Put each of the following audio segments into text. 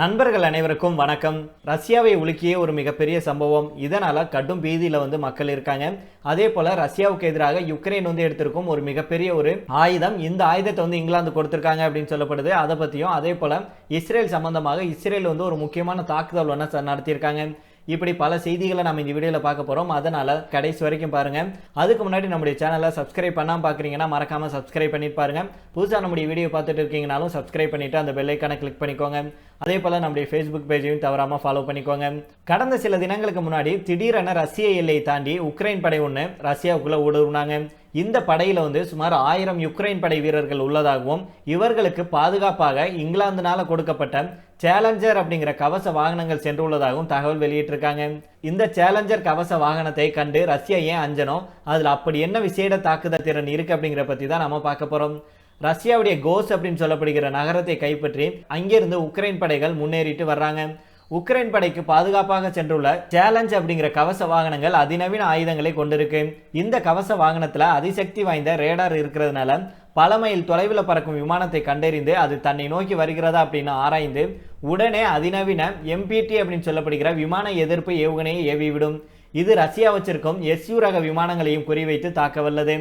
நண்பர்கள் அனைவருக்கும் வணக்கம். ரஷ்யாவை உலுக்கிய ஒரு மிகப்பெரிய சம்பவம். இதனால் கடும் பீதியில் வந்து மக்கள் இருக்காங்க. அதே போல ரஷ்யாவுக்கு எதிராக யுக்ரைன் வந்து எடுத்திருக்கும் ஒரு மிகப்பெரிய ஒரு ஆயுதம். இந்த ஆயுதத்தை வந்து இங்கிலாந்து கொடுத்துருக்காங்க அப்படின்னு சொல்லப்படுது. அதை பற்றியும் அதே போல இஸ்ரேல் சம்பந்தமாக இஸ்ரேல் வந்து ஒரு முக்கியமான தாக்குதல் ஒன்று நடத்தியிருக்காங்க. இப்படி பல செய்திகளை நம்ம இந்த வீடியோவில் பார்க்க போகிறோம் அதனால் கடைசி வரைக்கும் பாருங்கள் அதுக்கு முன்னாடி நம்முடைய சேனலை சப்ஸ்கிரைப் பண்ணாமல் பார்க்குறீங்கன்னா மறக்காமல் சப்ஸ்கிரைப் பண்ணிட்டு பாருங்க. புதுசாக நம்முடைய வீடியோ பார்த்துட்டு இருக்கீங்கனாலும் சப்ஸ்கிரைப் பண்ணிவிட்டு அந்த பெல்லைக்கான கிளிக் பண்ணிக்கோங்க. அதே போல் நம்முடைய ஃபேஸ்புக் பேஜையும் தவறாமல் ஃபாலோ பண்ணிக்கோங்க. கடந்த சில தினங்களுக்கு முன்னாடி திடீரென ரஷ்ய எல்லையை தாண்டி உக்ரைன் படை ஒன்று ரஷ்யாவுக்குள்ளே ஊடுருவினாங்க. இந்த படையில் வந்து சுமார் ஆயிரம் யுக்ரைன் படை வீரர்கள் உள்ளதாகவும் இவர்களுக்கு பாதுகாப்பாக இங்கிலாந்துனால கொடுக்கப்பட்ட சேலஞ்சர் அப்படிங்கிற கவச வாகனங்கள் சென்றுள்ளதாகவும் தகவல் வெளியிட்டிருக்காங்க. இந்த சேலஞ்சர் கவச வாகனத்தை கண்டு ரஷ்யா ஏன் அஞ்சனும் அதில் அப்படி என்ன விசேட தாக்குதல் திறன் இருக்கு அப்படிங்கிற பற்றி தான் நம்ம பார்க்க போகிறோம் ரஷ்யாவுடைய கோஸ் அப்படின்னு சொல்லப்படுகிற நகரத்தை கைப்பற்றி அங்கிருந்து உக்ரைன் படைகள் முன்னேறிட்டு வர்றாங்க. உக்ரைன் படைக்கு பாதுகாப்பாக சென்றுள்ள சேலஞ்ச் அப்படிங்கிற கவச வாகனங்கள் அதிநவீன ஆயுதங்களை கொண்டிருக்கு. இந்த கவச வாகனத்துல அதிசக்தி வாய்ந்த ரேடார் இருக்கிறதுனால பல மைல் தொலைவில் பறக்கும் விமானத்தை கண்டறிந்து அது தன்னை நோக்கி வருகிறதா அப்படின்னு ஆராய்ந்து உடனே அதிநவீன எம்பிடி அப்படின்னு சொல்லப்படுகிற விமான எதிர்ப்பு ஏவுகணையை ஏவிவிடும். இது ரஷ்யா வச்சிருக்கும் எஸ்யூ ரக விமானங்களையும் குறிவைத்து தாக்க வல்லது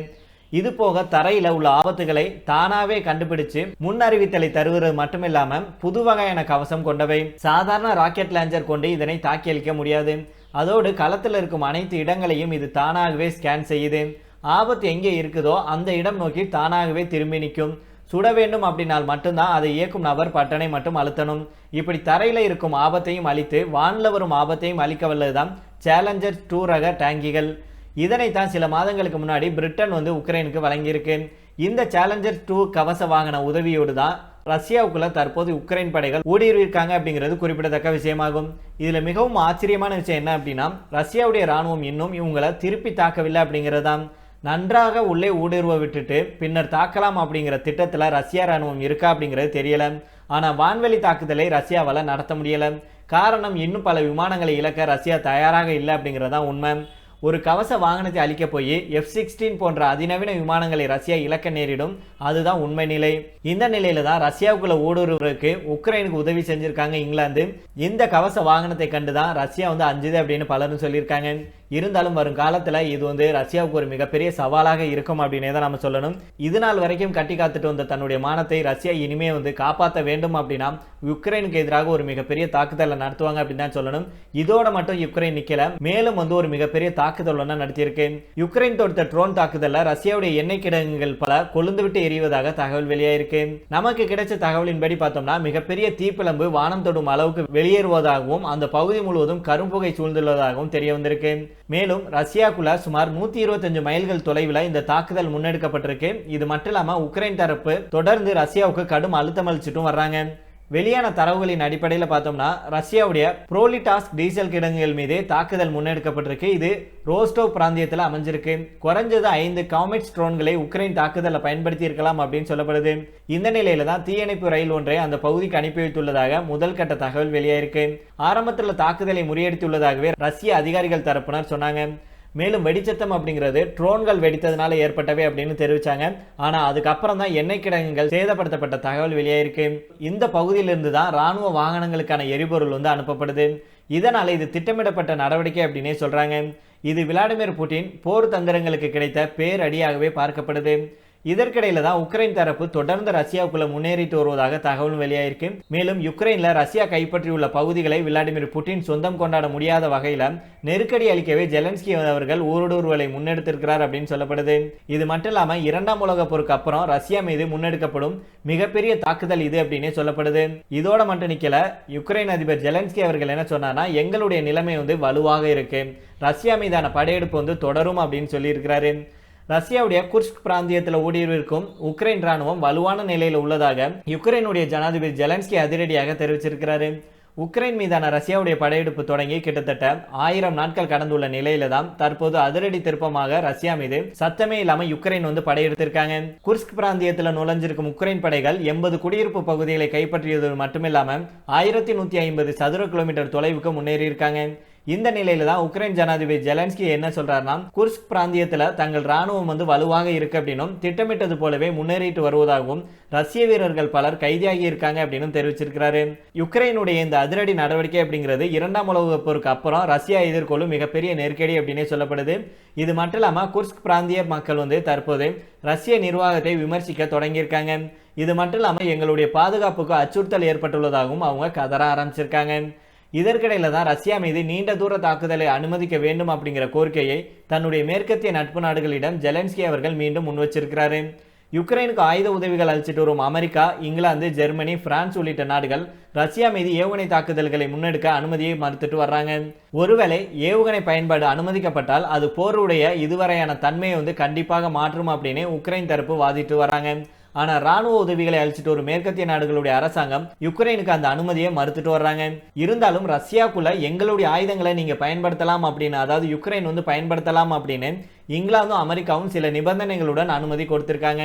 இது போக தரையில உள்ள ஆபத்துகளை தானாவே கண்டுபிடிச்சு முன் அறிவித்தலை தருவது மட்டுமில்லாம புது வகையான கவசம் கொண்டவை. சாதாரண ராக்கெட் லாஞ்சர் கொண்டு இதனை தாக்கியளிக்க முடியாது. அதோடு களத்தில் இருக்கும் அனைத்து இடங்களையும் இது தானாகவே ஸ்கேன் செய்யுது. ஆபத்து எங்கே இருக்குதோ அந்த இடம் நோக்கி தானாகவே திரும்பி நிற்கும். சுட வேண்டும் அப்படின்னால் மட்டும்தான் அதை இயக்கும் நபர் பட்டனை மட்டும் அழுத்தணும். இப்படி தரையில் இருக்கும் ஆபத்தையும் அழித்து வானில் வரும் ஆபத்தையும் அழிக்க வல்லதுதான் சேலஞ்சர் டூ ரக டேங்கிகள். இதனை தான் சில மாதங்களுக்கு முன்னாடி பிரிட்டன் வந்து உக்ரைனுக்கு வழங்கியிருக்கு. இந்த சேலஞ்சர் டூ கவச வாகன உதவியோடு தான் ரஷ்யாவுக்குள்ள தற்போது உக்ரைன் படைகள் ஊடுருவிருக்காங்க அப்படிங்கிறது குறிப்பிடத்தக்க விஷயமாகும். இதில் மிகவும் ஆச்சரியமான விஷயம் என்ன அப்படின்னா ரஷ்யாவுடைய ராணுவம் இன்னும் இவங்களை திருப்பி தாக்கவில்லை அப்படிங்கிறது தான் நன்றாக உள்ளே ஊடுருவ விட்டுட்டு பின்னர் தாக்கலாம் அப்படிங்கிற திட்டத்தில் ரஷ்யா ராணுவம் இருக்கா அப்படிங்கிறது தெரியல. ஆனால் வான்வெளி தாக்குதலை ரஷ்யாவால் நடத்த முடியலை. காரணம் இன்னும் பல விமானங்களை இழக்க ரஷ்யா தயாராக இல்லை அப்படிங்கிறதான் உண்மை. ஒரு கவச வாகனத்தை அழிக்க போய் எஃப் சிக்ஸ்டீன் போன்ற அதிநவீன விமானங்களை ரஷ்யா இழக்க நேரிடும். அதுதான் உண்மை நிலை. இந்த நிலையில தான் ரஷ்யாவுக்குள்ள ஊடுருவருக்கு உக்ரைனுக்கு உதவி செஞ்சிருக்காங்க இங்கிலாந்து. இந்த கவச வாகனத்தை கண்டு தான் ரஷ்யா வந்து அஞ்சுது அப்படின்னு பலரும் சொல்லியிருக்காங்க. இருந்தாலும் வரும் காலத்தில் இது வந்து ரஷ்யாவுக்கு ஒரு மிகப்பெரிய சவாலாக இருக்கும் அப்படின்னே தான் நம்ம சொல்லணும். இது நாள் வரைக்கும் கட்டி காத்துட்டு வந்த தன்னுடைய மானத்தை ரஷ்யா இனிமே வந்து காப்பாற்ற வேண்டும் அப்படின்னா யுக்ரைனுக்கு எதிராக ஒரு மிகப்பெரிய தாக்குதலை நடத்துவாங்க அப்படின்னு தான் சொல்லணும். இதோட மட்டும் யுக்ரைன் நிக்கல. மேலும் வந்து ஒரு மிகப்பெரிய தாக்குதல் ஒன்று நடத்தியிருக்கு. யுக்ரைன் தொடுத்த ட்ரோன் தாக்குதலில் ரஷ்யாவுடைய எண்ணெய் கிடங்குகள் பல கொழுந்து விட்டு எரிவதாக தகவல் வெளியாயிருக்கு. நமக்கு கிடைச்ச தகவலின்படி பார்த்தோம்னா மிகப்பெரிய தீப்பிழம்பு வானம் தொடும் அளவுக்கு வெளியேறுவதாகவும் அந்த பகுதி முழுவதும் கரும்புகை சூழ்ந்துள்ளதாகவும் தெரிய வந்திருக்கு. மேலும் ரஷ்யாக்குள்ள சுமார் நூத்தி இருபத்தஞ்சு மைல்கள் தொலைவில் இந்த தாக்குதல் முன்னெடுக்கப்பட்டிருக்கு. இது மட்டும் இல்லாமல் உக்ரைன் தரப்பு தொடர்ந்து ரஷ்யாவுக்கு கடும் அழுத்தம் அளிச்சுட்டும் வர்றாங்க. வெளியான தரவுகளின் அடிப்படையில் பார்த்தோம்னா ரஷ்யாவுடைய புரோலிடாஸ்க் டீசல் கிடங்குகள் மீது தாக்குதல் முன்னெடுக்கப்பட்டிருக்கு. இது ரோஸ்டோவ் பிராந்தியத்தில் அமைஞ்சிருக்கு. குறைஞ்சது ஐந்து காமெட்ஸ் ட்ரோன்களை உக்ரைன் தாக்குதலில் பயன்படுத்தி இருக்கலாம் அப்படின்னு சொல்லப்படுது. இந்த நிலையில தான் தீயணைப்பு ரயில் ஒன்றை அந்த பகுதிக்கு அனுப்பி வைத்துள்ளதாக முதல் கட்ட தகவல் வெளியாயிருக்கு. ஆரம்பத்தில் தாக்குதலை முறியடித்துள்ளதாகவே ரஷ்ய அதிகாரிகள் தரப்பினர் சொன்னாங்க. மேலும் வெடிச்சத்தம் அப்படிங்கிறது ட்ரோன்கள் வெடித்ததுனால ஏற்பட்டவை அப்படின்னு தெரிவிச்சாங்க. ஆனால் அதுக்கப்புறம் தான் எண்ணெய் கிடங்குகள் சேதப்படுத்தப்பட்ட தகவல் வெளியாயிருக்கு. இந்த பகுதியிலிருந்து தான் ராணுவ வாகனங்களுக்கான எரிபொருள் வந்து அனுப்பப்படுது. இதனால் இது திட்டமிடப்பட்ட நடவடிக்கை அப்படின்னே சொல்கிறாங்க இது விளாடிமிர் புட்டின் போர் தந்திரங்களுக்கு கிடைத்த பேரடியாகவே பார்க்கப்படுது. இதற்கிடையில தான் உக்ரைன் தரப்பு தொடர்ந்து ரஷ்யாவுக்குள்ள முன்னேறிட்டு வருவதாக தகவல் வெளியாயிருக்கு. மேலும் யுக்ரைன்ல ரஷ்யா கைப்பற்றியுள்ள பகுதிகளை விளாடிமிர் புட்டின் சொந்தம் கொண்டாட முடியாத வகையில நெருக்கடி அளிக்கவே ஜெலன்ஸ்கி அவர்கள் ஊடுருவலை முன்னெடுத்திருக்கிறார் அப்படின்னு சொல்லப்படுது. இது மட்டும் இல்லாம இரண்டாம் உலக போருக்கு அப்புறம் ரஷ்யா மீது முன்னெடுக்கப்படும் மிகப்பெரிய தாக்குதல் இது அப்படின்னே சொல்லப்படுது. இதோட மட்டும் நிக்கல யுக்ரைன் அதிபர் ஜெலன்ஸ்கி அவர்கள் என்ன சொன்னார்னா எங்களுடைய நிலைமை வந்து வலுவாக இருக்கு. ரஷ்யா மீதான படையெடுப்பு வந்து தொடரும் அப்படின்னு சொல்லியிருக்கிறாரு. ரஷ்யாவுடைய குர்ஸ்க் பிராந்தியத்தில் ஊடுருவிருக்கும் உக்ரைன் ராணுவம் வலுவான நிலையில் உள்ளதாக யுக்ரைனுடைய ஜனாதிபதி ஜெலன்ஸ்கி அதிரடியாக தெரிவிச்சிருக்கிறாரு. உக்ரைன் மீதான ரஷ்யாவுடைய படையெடுப்பு தொடங்கி கிட்டத்தட்ட ஆயிரம் நாட்கள் கடந்துள்ள நிலையில தான் தற்போது அதிரடி திருப்பமாக ரஷ்யா மீது சத்தமே இல்லாம யுக்ரைன் வந்து படையெடுத்திருக்காங்க. குர்ஸ்க் பிராந்தியத்தில் நுழைஞ்சிருக்கும் உக்ரைன் படைகள் எண்பது குடியிருப்பு பகுதிகளை கைப்பற்றியது மட்டுமில்லாம ஆயிரத்தி நூத்தி ஐம்பது சதுர கிலோமீட்டர் தொலைவுக்கு முன்னேறி இருக்காங்க இந்த நிலையில தான் உக்ரைன் ஜனாதிபதி ஜெலன்ஸ்கி என்ன சொல்றாருன்னா குர்ஸ்க் பிராந்தியத்தில் தங்கள் ராணுவம் வந்து வலுவாக இருக்கு அப்படின்னும் திட்டமிட்டது போலவே முன்னேறிட்டு வருவதாகவும் ரஷ்ய வீரர்கள் பலர் கைதியாகி இருக்காங்க அப்படின்னு தெரிவிச்சிருக்கிறாரு. யுக்ரைனுடைய இந்த அதிரடி நடவடிக்கை அப்படிங்கிறது இரண்டாம் உலக போருக்கு அப்புறம் ரஷ்யா எதிர்கொள்ளும் மிகப்பெரிய நெருக்கடி அப்படின்னே சொல்லப்படுது. இது மட்டும் இல்லாம குர்ஸ்க் பிராந்திய மக்கள் வந்து தற்போது ரஷ்ய நிர்வாகத்தை விமர்சிக்க தொடங்கியிருக்காங்க. இது மட்டும் இல்லாமல் எங்களுடைய பாதுகாப்புக்கு அச்சுறுத்தல் ஏற்பட்டுள்ளதாகவும் அவங்க கதற ஆரம்பிச்சிருக்காங்க. இதற்கிடையில் தான் ரஷ்யா மீது நீண்ட தூர தாக்குதலை அனுமதிக்க வேண்டும் அப்படிங்கிற கோரிக்கையை தன்னுடைய மேற்கத்திய நட்பு நாடுகளிடம் ஜெலன்ஸ்கி அவர்கள் மீண்டும் முன்வச்சிருக்கிறாரு. யுக்ரைனுக்கு ஆயுத உதவிகள் அளிச்சிட்டு வரும் அமெரிக்கா இங்கிலாந்து ஜெர்மனி பிரான்ஸ் உள்ளிட்ட நாடுகள் ரஷ்யா மீது ஏவுகணை தாக்குதல்களை முன்னெடுக்க அனுமதியை மறுத்துட்டு வர்றாங்க. ஒருவேளை ஏவுகணை பயன்பாடு அனுமதிக்கப்பட்டால் அது போருடைய இதுவரையான தன்மையை வந்து கண்டிப்பாக மாற்றும் அப்படின்னு உக்ரைன் தரப்பு வாதிட்டு வராங்க ஆனால் ராணுவ உதவிகளை அழிச்சிட்டு ஒரு மேற்கத்திய நாடுகளுடைய அரசாங்கம் யுக்ரைனுக்கு அந்த அனுமதியை மறுத்துட்டு வர்றாங்க. இருந்தாலும் ரஷ்யாக்குள்ள எங்களுடைய ஆயுதங்களை நீங்கள் பயன்படுத்தலாம் அப்படின்னு அதாவது யுக்ரைன் வந்து பயன்படுத்தலாம் அப்படின்னு இங்கிலாந்தும் அமெரிக்காவும் சில நிபந்தனைகளுடன் அனுமதி கொடுத்திருக்காங்க.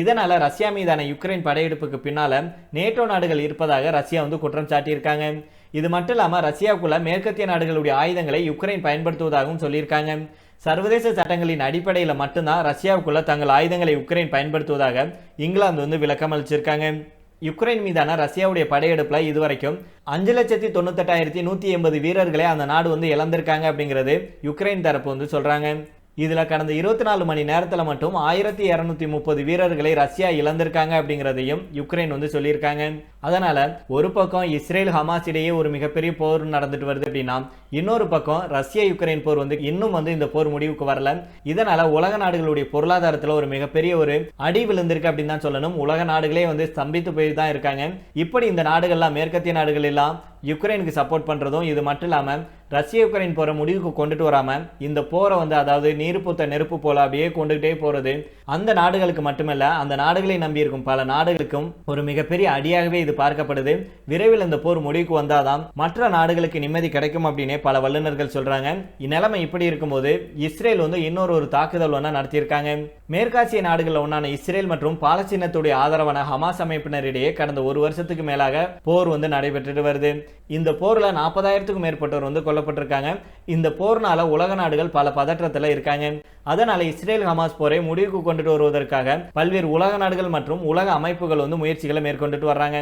இதனால ரஷ்யா மீதான யுக்ரைன் படையெடுப்புக்கு பின்னால நேட்டோ நாடுகள் இருப்பதாக ரஷ்யா வந்து குற்றம் சாட்டியிருக்காங்க. இது மட்டும் இல்லாமல் ரஷ்யாவுக்குள்ள மேற்கத்திய நாடுகளுடைய ஆயுதங்களை யுக்ரைன் பயன்படுத்துவதாகவும் சொல்லியிருக்காங்க. சர்வதேச சட்டங்களின் அடிப்படையில் மட்டும்தான் ரஷ்யாவுக்குள்ள தங்கள் ஆயுதங்களை உக்ரைன் பயன்படுத்துவதாக இங்கிலாந்து வந்து விளக்கம் அளிச்சிருக்காங்க. யுக்ரைன் மீதான ரஷ்யாவுடைய படையெடுப்பில் இதுவரைக்கும் அஞ்சு லட்சத்தி தொண்ணூத்தெட்டாயிரத்தி நூற்றி எண்பது வீரர்களை அந்த நாடு வந்து இழந்திருக்காங்க அப்படிங்கிறது யுக்ரைன் தரப்பு வந்து சொல்கிறாங்க இதில் கடந்த இருபத்தி நாலு மணி நேரத்தில் மட்டும் ஆயிரத்தி இரநூத்தி முப்பது வீரர்களை ரஷ்யா இழந்திருக்காங்க அப்படிங்கிறதையும் யுக்ரைன் வந்து சொல்லியிருக்காங்க. அதனால் ஒரு பக்கம் இஸ்ரேல் ஹமாஸ் இடையே ஒரு மிகப்பெரிய போர் நடந்துட்டு வருது அப்படின்னா இன்னொரு பக்கம் ரஷ்யா யுக்ரைன் போர் வந்து இன்னும் வந்து இந்த போர் முடிவுக்கு வரல. இதனால் உலக நாடுகளுடைய பொருளாதாரத்தில் ஒரு மிகப்பெரிய ஒரு அடி விழுந்திருக்கு அப்படின்னு தான் சொல்லணும். உலக நாடுகளே வந்து ஸ்தம்பித்து போய் தான் இருக்காங்க. இப்படி இந்த நாடுகள்லாம் மேற்கத்திய நாடுகள் எல்லாம் யுக்ரைனுக்கு சப்போர்ட் பண்ணுறதும் இது மட்டும் இல்லாமல் ரஷ்ய உக்ரைன் போகிற முடிவுக்கு கொண்டுட்டு வராமல் இந்த போரை வந்து அதாவது நீர் நெருப்பு போல அப்படியே கொண்டுகிட்டே போகிறது அந்த நாடுகளுக்கு மட்டுமல்ல அந்த நாடுகளை நம்பியிருக்கும் பல நாடுகளுக்கும் ஒரு மிகப்பெரிய அடியாகவே இது பார்க்கப்படுது. விரைவில் இந்த போர் முடிவுக்கு வந்தாதான் மற்ற நாடுகளுக்கு நிம்மதி கிடைக்கும் அப்படின்னே பல வல்லுநர்கள் சொல்கிறாங்க இந்நிலைமை இப்படி இருக்கும்போது இஸ்ரேல் வந்து இன்னொரு ஒரு தாக்குதல் ஒன்றா நடத்தியிருக்காங்க. மேற்காசிய நாடுகளில் ஒன்றான இஸ்ரேல் மற்றும் பாலஸ்தீனத்துடைய ஆதரவான ஹமாஸ் அமைப்பினரிடையே கடந்த ஒரு வருஷத்துக்கு மேலாக போர் வந்து நடைபெற்றுட்டு வருது. இந்த போரில் நாற்பதாயிரத்துக்கும் மேற்பட்டோர் வந்து கொல்லப்பட்டிருக்காங்க இந்த போர்னால உலக நாடுகள் பல பதற்றத்தில் இருக்காங்க. அதனால இஸ்ரேல் ஹமாஸ் போரை முடிவுக்கு கொண்டுட்டு வருவதற்காக பல்வேறு உலக நாடுகள் மற்றும் உலக அமைப்புகள் வந்து முயற்சிகளை மேற்கொண்டுட்டு வர்றாங்க.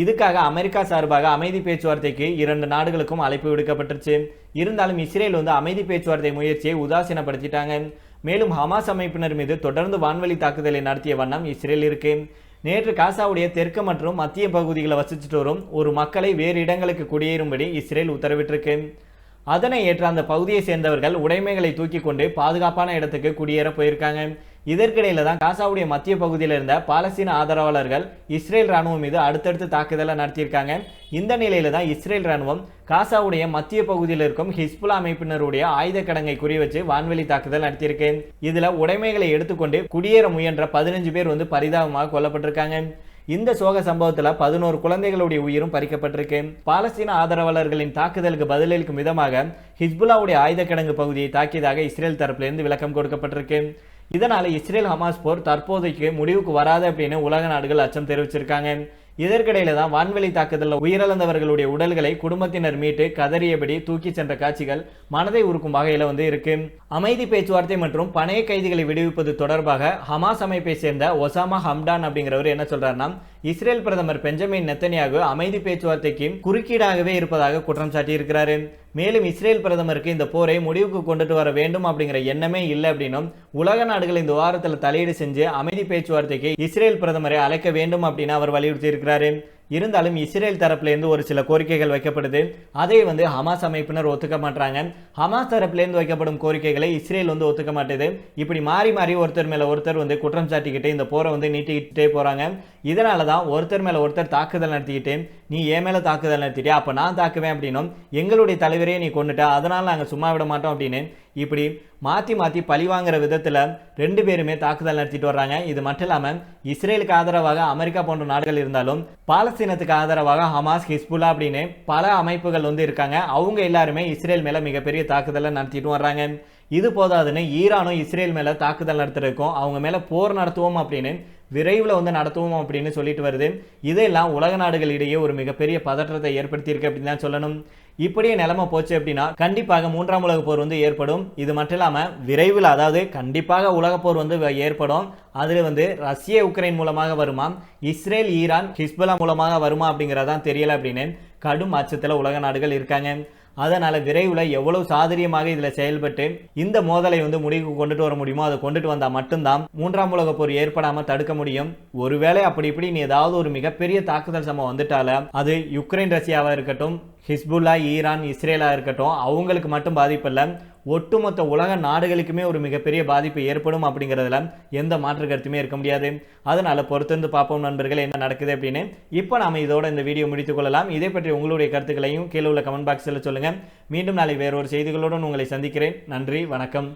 இதுக்காக அமெரிக்கா சார்பாக அமைதி பேச்சுவார்த்தைக்கு இரண்டு நாடுகளுக்கும் அழைப்பு விடுக்கப்பட்டுருச்சு. இருந்தாலும் இஸ்ரேல் வந்து அமைதி பேச்சுவார்த்தை முயற்சியை உதாசீனப்படுத்திட்டாங்க. மேலும் ஹமாஸ் அமைப்பினர் மீது தொடர்ந்து வான்வழி தாக்குதலை நடத்திய வண்ணம் இஸ்ரேல் இருக்கு. நேற்று காசாவுடைய தெற்கு மற்றும் மத்திய பகுதிகளை வசிச்சுட்டு வரும் ஒரு மக்களை வேறு இடங்களுக்கு குடியேறும்படி இஸ்ரேல் உத்தரவிட்டிருக்கு. அதனை ஏற்ற அந்த பகுதியை சேர்ந்தவர்கள் உடைமைகளை தூக்கி கொண்டு பாதுகாப்பான இடத்துக்கு குடியேற போயிருக்காங்க. இதற்கிடையில தான் காசாவுடைய மத்திய பகுதியில் இருந்த பாலஸ்தீன ஆதரவாளர்கள் இஸ்ரேல் ராணுவம் மீது அடுத்தடுத்து தாக்குதலை நடத்தியிருக்காங்க. இந்த நிலையில தான் இஸ்ரேல் ராணுவம் காசாவுடைய மத்திய பகுதியில் இருக்கும் ஹிஸ்புலா அமைப்பினருடைய ஆயுத கடங்கை குறி வச்சு வான்வெளி தாக்குதல் நடத்தியிருக்கு. இதுல உடைமைகளை எடுத்துக்கொண்டு குடியேற முயன்ற பதினஞ்சு பேர் வந்து பரிதாபமாக கொல்லப்பட்டிருக்காங்க. இந்த சோக சம்பவத்தில் பதினோரு குழந்தைகளுடைய உயிரும் பறிக்கப்பட்டிருக்கு. பாலஸ்தீன ஆதரவாளர்களின் தாக்குதலுக்கு பதிலளிக்கும் விதமாக ஹிஸ்புல்லாவுடைய ஆயுத கிடங்கு பகுதியை தாக்கியதாக இஸ்ரேல் தரப்பிலிருந்து விளக்கம் கொடுக்கப்பட்டிருக்கு. இதனால் இஸ்ரேல் ஹமாஸ் போர் தற்போதைக்கு முடிவுக்கு வராது அப்படின்னு உலக நாடுகள் அச்சம் தெரிவிச்சிருக்காங்க. இதற்கிடையில தான் வான்வெளி தாக்குதலில் உயிரிழந்தவர்களுடைய உடல்களை குடும்பத்தினர் மீட்டு கதறியபடி தூக்கி சென்ற காட்சிகள் மனதை உருக்கும் வகையில் வந்து இருக்கு. அமைதி பேச்சுவார்த்தை மற்றும் பணைய கைதிகளை விடுவிப்பது தொடர்பாக ஹமாஸ் அமைப்பை சேர்ந்த ஒசாமா ஹம்டான் அப்படிங்கிறவர் என்ன சொல்றாருன்னா இஸ்ரேல் பிரதமர் பெஞ்சமின் நெத்தனியாகு அமைதி பேச்சுவார்த்தைக்கு குறுக்கீடாகவே இருப்பதாக குற்றம் சாட்டியிருக்கிறாரு. மேலும் இஸ்ரேல் பிரதமருக்கு இந்த போரை முடிவுக்கு கொண்டுட்டு வர வேண்டும் அப்படிங்கிற எண்ணமே இல்லை அப்படின்னும் உலக நாடுகள் இந்த வாரத்தில் தலையீடு செஞ்சு அமைதி பேச்சுவார்த்தைக்கு இஸ்ரேல் பிரதமரை அழைக்க வேண்டும் அப்படின்னு அவர் வலியுறுத்தி இருக்கிறாரு இருந்தாலும் இஸ்ரேல் தரப்புலேருந்து ஒரு சில கோரிக்கைகள் வைக்கப்படுது. அதை வந்து ஹமாஸ் அமைப்பினர் ஒத்துக்க மாட்டாங்க ஹமாஸ் தரப்புலேருந்து வைக்கப்படும் கோரிக்கைகளை இஸ்ரேல் வந்து ஒத்துக்க மாட்டேது. இப்படி மாறி மாறி ஒருத்தர் மேலே ஒருத்தர் வந்து குற்றம் சாட்டிக்கிட்டு இந்த போரை வந்து நீட்டிக்கிட்டே போகிறாங்க இதனால தான் ஒருத்தர் மேலே ஒருத்தர் தாக்குதல் நடத்திக்கிட்டு நீ ஏன் மேலே தாக்குதல் நடத்திட்டியா? அப்போ நான் தாக்குவேன் அப்படின்னும் எங்களுடைய தலைவரையே நீ கொண்டுட்ட அதனால் நாங்கள் சும்மா விட மாட்டோம் அப்படின்னு இப்படி மாற்றி மாற்றி பழி வாங்குற விதத்தில் ரெண்டு பேருமே தாக்குதல் நடத்திட்டு வர்றாங்க. இது மட்டும் இல்லாமல் இஸ்ரேலுக்கு ஆதரவாக அமெரிக்கா போன்ற நாடுகள் இருந்தாலும் பாலஸ்தீனத்துக்கு ஆதரவாக ஹமாஸ் ஹிஸ்புல்லா அப்படின்னு பல அமைப்புகள் வந்து இருக்காங்க. அவங்க எல்லாருமே இஸ்ரேல் மேலே மிகப்பெரிய தாக்குதலை நடத்திட்டு வர்றாங்க. இது போதாதுன்னு ஈரானும் இஸ்ரேல் மேலே தாக்குதல் நடத்திருக்கோம். அவங்க மேலே போர் நடத்துவோம் அப்படின்னு விரைவில் வந்து நடத்துவோம் அப்படின்னு சொல்லிட்டு வருது. இதெல்லாம் உலக நாடுகளிடையே ஒரு மிகப்பெரிய பதற்றத்தை ஏற்படுத்தியிருக்கு அப்படின்னு தான் சொல்லணும். இப்படியே நிலைமை போச்சு அப்படின்னா கண்டிப்பாக மூன்றாம் உலக போர் வந்து ஏற்படும். இது மட்டும் இல்லாமல் விரைவில் அதாவது கண்டிப்பாக உலக போர் வந்து வ- ஏற்படும். அதில் வந்து ரஷ்ய உக்ரைன் மூலமாக வருமா? இஸ்ரேல் ஈரான் ஹிஸ்புல்லா மூலமாக வருமா அப்படிங்கிறதான் தெரியல அப்படின்னு கடும் அச்சத்தில் உலக நாடுகள் இருக்காங்க. அதனால் விரைவில் எவ்வளவு சாதுரியமாக இதில் செயல்பட்டு இந்த மோதலை வந்து முடிவுக்கு கொண்டுட்டு வர முடியுமோ அதை கொண்டுட்டு வந்தால் மட்டும்தான் மூன்றாம் உலக போர் ஏற்படாமல் தடுக்க முடியும். ஒருவேளை அப்படி இப்படி நீ ஏதாவது ஒரு மிகப்பெரிய தாக்குதல் சம்பவம் வந்துட்டால அது யுக்ரைன் ரஷ்யாவாக இருக்கட்டும் ஹிஸ்புல்லா ஈரான் இஸ்ரேலாக இருக்கட்டும் அவங்களுக்கு மட்டும் பாதிப்பு இல்லை ஒட்டுமொத்த உலக நாடுகளுக்குமே ஒரு மிகப்பெரிய பாதிப்பு ஏற்படும் அப்படிங்கிறதுல எந்த மாற்று கருத்துமே இருக்க முடியாது. அதனால் பொறுத்திருந்து பார்ப்போம் நண்பர்கள் என்ன நடக்குது அப்படின்னு. இப்போ நாம இதோட இந்த வீடியோ முடித்துக் கொள்ளலாம். இதை பற்றி உங்களுடைய கருத்துக்களையும் கீழே உள்ள கமெண்ட் பாக்ஸில் சொல்லுங்கள் மீண்டும் நாளை வேறொரு செய்திகளுடன் உங்களை சந்திக்கிறேன். நன்றி வணக்கம்.